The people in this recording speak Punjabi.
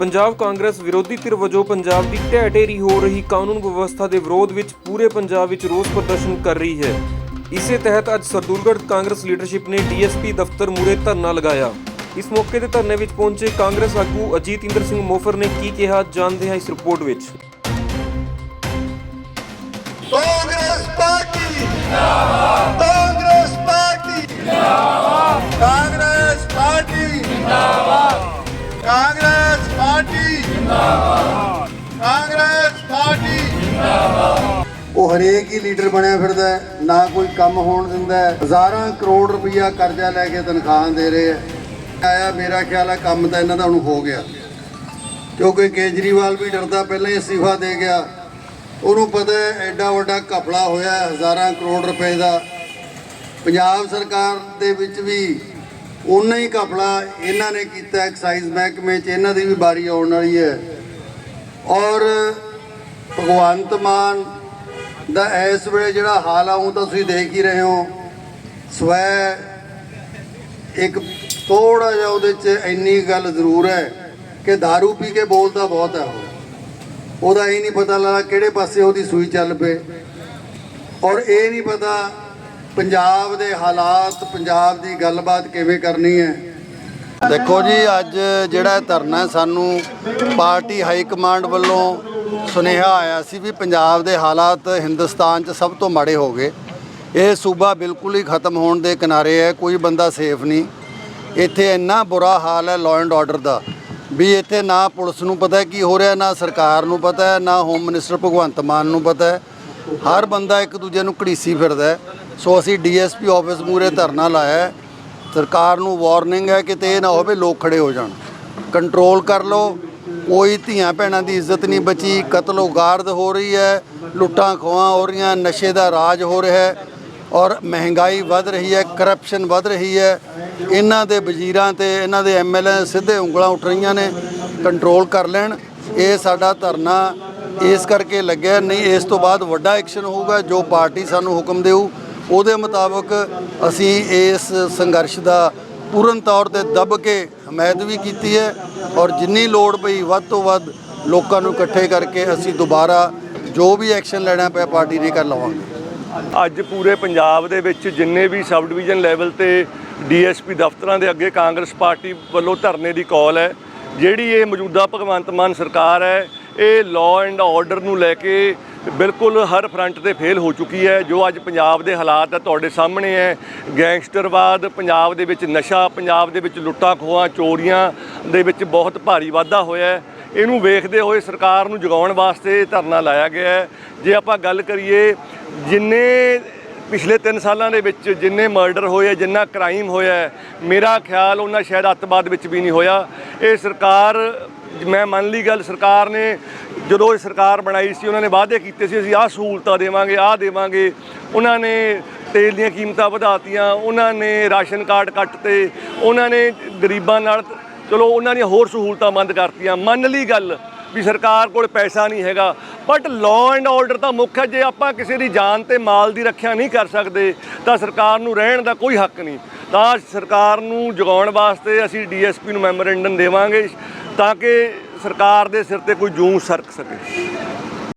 ਪੰਜਾਬ ਕਾਂਗਰਸ ਵਿਰੋਧੀ ਧਿਰ ਵਜੋਂ ਪੰਜਾਬ ਦੀ ਢਹਿ ਹੋ ਰਹੀ ਕਾਨੂੰਨ ਵਿਵਸਥਾ ਦੇ ਵਿਰੋਧ ਵਿੱਚ ਪੂਰੇ ਪੰਜਾਬ ਵਿੱਚ ਰੋਸ ਪ੍ਰਦਰਸ਼ਨ ਕਰ ਰਹੀ ਹੈ। ਇਸੇ ਤਹਿਤ ਅੱਜ ਸਰਦੂਲਗੜ੍ਹ ਕਾਂਗਰਸ ਲੀਡਰਸ਼ਿਪ ਨੇ ਡੀਐਸਪੀ ਦਫ਼ਤਰ ਮੂਹਰੇ ਧਰਨਾ ਲਗਾਇਆ। ਇਸ ਮੌਕੇ ਤੇ ਧਰਨੇ ਵਿੱਚ ਪਹੁੰਚੇ ਕਾਂਗਰਸ ਆਗੂ ਅਜੀਤ ਇੰਦਰ ਸਿੰਘ ਮੋਫਰ ਨੇ ਕੀ ਕਿਹਾ, ਜਾਣਦੇ ਹਾਂ ਇਸ ਰਿਪੋਰਟ ਵਿੱਚ। ਕਾਂਗਰਸ ਪਾਰਟੀ ਜਿੰਦਾਬਾਦ। ਉਹ ਹਰੇਕ ਹੀ ਲੀਡਰ ਬਣਿਆ ਫਿਰਦਾ ਨਾ ਕੋਈ ਕੰਮ ਹੋਣ ਦਿੰਦਾ ਹਜ਼ਾਰਾਂ ਕਰੋੜ ਰੁਪਈਆ ਕਰਜ਼ਾ ਲੈ ਕੇ ਤਨਖਾਹਾਂ ਦੇ ਰਹੇ ਆ ਆਇਆ ਮੇਰਾ ਖਿਆਲ ਆ ਕੰਮ ਤਾਂ ਇਹਨਾਂ ਦਾ ਹੁਣ ਹੋ ਗਿਆ। ਕਿਉਂਕਿ ਕੇਜਰੀਵਾਲ ਵੀ ਡਰਦਾ, ਪਹਿਲਾਂ ਹੀ ਅਸਤੀਫਾ ਦੇ ਗਿਆ। ਉਹਨੂੰ ਪਤਾ ਐਡਾ ਵੱਡਾ ਘਪਲਾ ਹੋਇਆ ਹਜ਼ਾਰਾਂ ਕਰੋੜ ਰੁਪਏ ਦਾ। ਪੰਜਾਬ ਸਰਕਾਰ ਦੇ ਵਿੱਚ ਵੀ ਉਨਾ ਹੀ ਘਪਲਾ ਇਹਨਾਂ ਨੇ ਕੀਤਾ ਐਕਸਾਈਜ਼ ਮਹਿਕਮੇ 'ਚ ਇਹਨਾਂ ਦੀ ਵੀ ਵਾਰੀ ਆਉਣ ਵਾਲੀ ਹੈ। ਔਰ ਭਗਵੰਤ ਮਾਨ ਦਾ ਇਸ ਵੇਲੇ ਜਿਹੜਾ ਹਾਲ ਆ, ਉਹ ਤਾਂ ਤੁਸੀਂ ਦੇਖ ਹੀ ਰਹੇ ਹੋ। ਸਵੈ ਇੱਕ ਥੋੜਾ ਜਿਹਾ ਉਹਦੇ 'ਚ ਇੰਨੀ ਗੱਲ ਜ਼ਰੂਰ ਹੈ ਕਿ दारू ਪੀ ਕੇ ਬੋਲਦਾ ਬਹੁਤ ਹੈ ਉਹ। ਉਹਦਾ ਇਹ ਨਹੀਂ ਪਤਾ ਲੱਗਾ ਕਿਹੜੇ ਪਾਸੇ ਉਹਦੀ ਸੂਈ ਚੱਲ ਪਏ। ਔਰ ਇਹ ਨਹੀਂ ਪਤਾ ਪੰਜਾਬ ਦੇ ਹਾਲਾਤ, ਪੰਜਾਬ ਦੀ ਗੱਲਬਾਤ ਕਿਵੇਂ ਕਰਨੀ ਹੈ। ਦੇਖੋ ਜੀ, ਅੱਜ ਜਿਹੜਾ ਇਹ ਧਰਨਾ ਸਾਨੂੰ ਪਾਰਟੀ ਹਾਈ ਕਮਾਂਡ ਵੱਲੋਂ ਸੁਨੇਹਾ ਆਇਆ ਸੀ ਵੀ ਪੰਜਾਬ ਦੇ ਹਾਲਾਤ ਹਿੰਦੁਸਤਾਨ 'ਚ ਸਭ ਤੋਂ ਮਾੜੇ ਹੋ ਗਏ। ਇਹ ਸੂਬਾ ਬਿਲਕੁਲ ਹੀ ਖਤਮ ਹੋਣ ਦੇ ਕਿਨਾਰੇ ਹੈ, ਕੋਈ ਬੰਦਾ ਸੇਫ ਨਹੀਂ। ਇੱਥੇ ਇੰਨਾ ਬੁਰਾ ਹਾਲ ਹੈ ਲਾਅ ਐਂਡ ਆਰਡਰ ਦਾ ਵੀ ਇੱਥੇ ਨਾ ਪੁਲਿਸ ਨੂੰ ਪਤਾ ਕੀ ਹੋ ਰਿਹਾ, ਨਾ ਸਰਕਾਰ ਨੂੰ ਪਤਾ ਹੈ, ਨਾ ਹੋਮ ਮਿਨਿਸਟਰ ਭਗਵੰਤ ਮਾਨ ਨੂੰ ਪਤਾ ਹੈ। ਹਰ ਬੰਦਾ ਇੱਕ ਦੂਜੇ ਨੂੰ ਘੜੀਸੀ ਫਿਰਦਾ ਸੋ ਅਸੀਂ ਡੀਐਸਪੀ ਆਫਿਸ ਮੂਰੇ ਧਰਨਾ ਲਾਇਆ ਸਰਕਾਰ ਨੂੰ ਵਾਰਨਿੰਗ ਹੈ ਕਿ ਤੇ ਇਹ ਨਾ ਹੋਵੇ ਲੋਕ ਖੜੇ ਹੋ ਜਾਣ। ਕੰਟਰੋਲ ਕਰ ਲਓ। ਕੋਈ ਧੀਆਂ ਭੈਣਾਂ ਦੀ ਇੱਜ਼ਤ ਨਹੀਂ ਬਚੀ। ਕਤਲੋ ਗਾਰਦ ਹੋ ਰਹੀ ਹੈ। ਲੁੱਟਾਂ ਖੋਹਾਂ ਹੋ ਰਹੀਆਂ, ਨਸ਼ੇ ਦਾ ਰਾਜ ਹੋ ਰਿਹਾ ਹੈ ਔਰ ਮਹਿੰਗਾਈ ਵੱਧ ਰਹੀ ਹੈ ਕਰਪਸ਼ਨ ਵੱਧ ਰਹੀ ਹੈ। ਇਹਨਾਂ ਦੇ ਵਜ਼ੀਰਾਂ ਤੇ ਇਹਨਾਂ ਦੇ ਐਮਐਲਏ ਸਿੱਧੇ ਉਂਗਲਾਂ ਉੱਠ ਰਹੀਆਂ ਨੇ। ਕੰਟਰੋਲ ਕਰ ਲੈਣ। ਇਹ ਸਾਡਾ ਧਰਨਾ ਇਸ ਕਰਕੇ ਲੱਗਿਆ। ਨਹੀਂ, ਇਸ ਤੋਂ ਬਾਅਦ ਵੱਡਾ ਐਕਸ਼ਨ ਹੋਊਗਾ। ਜੋ ਪਾਰਟੀ ਸਾਨੂੰ ਹੁਕਮ ਦੇਊ ਉਹਦੇ ਮੁਤਾਬਕ ਅਸੀਂ ਇਸ ਸੰਘਰਸ਼ ਦਾ ਪੂਰਨ ਤੌਰ ਤੇ ਦੱਬ ਕੇ ਹਮਾਇਤ ਵੀ ਕੀਤੀ ਹੈ ਔਰ ਜਿੰਨੀ ਲੋੜ ਪਈ ਵੱਧ ਤੋਂ ਵੱਧ ਲੋਕਾਂ ਨੂੰ ਇਕੱਠੇ ਕਰਕੇ ਅਸੀਂ ਦੁਬਾਰਾ ਜੋ ਵੀ ਐਕਸ਼ਨ ਲੈਣਾ ਪਿਆ ਪਾਰਟੀ ਨੇ ਕਰ ਲਵਾਂਗੇ। ਅੱਜ ਪੂਰੇ ਪੰਜਾਬ ਦੇ ਵਿੱਚ ਜਿੰਨੇ ਵੀ ਸਬ ਡਿਵੀਜ਼ਨ ਲੈਵਲ ਤੇ ਡੀਐਸਪੀ ਦਫ਼ਤਰਾਂ ਦੇ ਅੱਗੇ ਕਾਂਗਰਸ ਪਾਰਟੀ ਵੱਲੋਂ ਧਰਨੇ ਦੀ ਕਾਲ ਹੈ, ਜਿਹੜੀ ਇਹ ਮੌਜੂਦਾ ਭਗਵੰਤ ਮਾਨ ਸਰਕਾਰ ਹੈ ਇਹ ਲਾਅ ਐਂਡ ਆਰਡਰ ਨੂੰ ਲੈ ਕੇ ਬਿਲਕੁਲ ਹਰ ਫਰੰਟ ਤੇ ਫੇਲ ਹੋ ਚੁੱਕੀ ਹੈ, ਜੋ ਅੱਜ ਪੰਜਾਬ ਦੇ ਹਾਲਾਤ ਹੈ ਤੁਹਾਡੇ ਸਾਹਮਣੇ ਹੈ। ਗੈਂਗਸਟਰਵਾਦ ਪੰਜਾਬ ਦੇ ਵਿੱਚ ਨਸ਼ਾ, ਪੰਜਾਬ ਦੇ ਵਿੱਚ ਲੁੱਟਾਂ, ਖੋਹਾਂ, ਚੋਰੀਆਂ ਦੇ ਵਿੱਚ ਬਹੁਤ ਭਾਰੀ ਵਾਧਾ ਹੋਇਆ ਹੈ। ਇਹਨੂੰ ਵੇਖਦੇ ਹੋਏ ਸਰਕਾਰ ਨੂੰ ਜਗਾਉਣ ਵਾਸਤੇ ਧਰਨਾ ਲਾਇਆ ਗਿਆ ਹੈ। ਜੇ ਆਪਾਂ ਗੱਲ ਕਰੀਏ, ਜਿੰਨੇ ਪਿਛਲੇ 3 ਸਾਲਾਂ ਦੇ ਵਿੱਚ ਜਿੰਨੇ ਮਰਡਰ ਹੋਏ ਜਿੰਨਾ ਕ੍ਰਾਈਮ ਹੋਇਆ ਮੇਰਾ ਖਿਆਲ ਉਹਨਾਂ ਸ਼ਾਇਦ ਅੱਤਵਾਦ ਵਿੱਚ ਵੀ ਨਹੀਂ ਹੋਇਆ। ਇਹ ਸਰਕਾਰ ਮੈਂ ਮੰਨ ਲਈ ਗੱਲ, ਸਰਕਾਰ ਨੇ ਜਦੋਂ ਇਹ ਸਰਕਾਰ ਬਣਾਈ ਸੀ, ਉਹਨਾਂ ਨੇ ਵਾਅਦੇ ਕੀਤੇ ਸੀ, ਅਸੀਂ ਆਹ ਸਹੂਲਤਾਂ ਦੇਵਾਂਗੇ, ਆਹ ਦੇਵਾਂਗੇ। ਉਹਨਾਂ ਨੇ ਤੇਲ ਦੀਆਂ ਕੀਮਤਾਂ ਵਧਾਤੀਆਂ, ਉਹਨਾਂ ਨੇ ਰਾਸ਼ਨ ਕਾਰਡ ਕੱਟਤੇ, ਉਹਨਾਂ ਨੇ ਗਰੀਬਾਂ ਨਾਲ, ਚਲੋ, ਉਹਨਾਂ ਦੀਆਂ ਹੋਰ ਸਹੂਲਤਾਂ ਬੰਦ ਕਰਤੀਆਂ। ਮੰਨ ਲਈ ਗੱਲ ਵੀ ਸਰਕਾਰ ਕੋਲ ਪੈਸਾ ਨਹੀਂ ਹੈਗਾ ਬਟ ਲਾਅ ਐਂਡ ਆਰਡਰ ਤਾਂ ਮੁੱਖ ਹੈ, ਜੇ ਆਪਾਂ ਕਿਸੇ ਦੀ ਜਾਨ ਤੇ ਮਾਲ ਦੀ ਰੱਖਿਆ ਨਹੀਂ ਕਰ ਸਕਦੇ, ਤਾਂ ਸਰਕਾਰ ਨੂੰ ਰਹਿਣ ਦਾ ਕੋਈ ਹੱਕ ਨਹੀਂ। ਤਾਂ ਸਰਕਾਰ ਨੂੰ ਜਗਾਉਣ ਵਾਸਤੇ ਅਸੀਂ ਡੀਐਸਪੀ ਨੂੰ ਮੈਮੋਰੈਂਡਮ ਦੇਵਾਂਗੇ ਤਾਂ ਕਿ ਸਰਕਾਰ ਦੇ ਸਿਰ ਤੇ ਕੋਈ ਜੂੰ ਸਰਕ ਸਕੇ।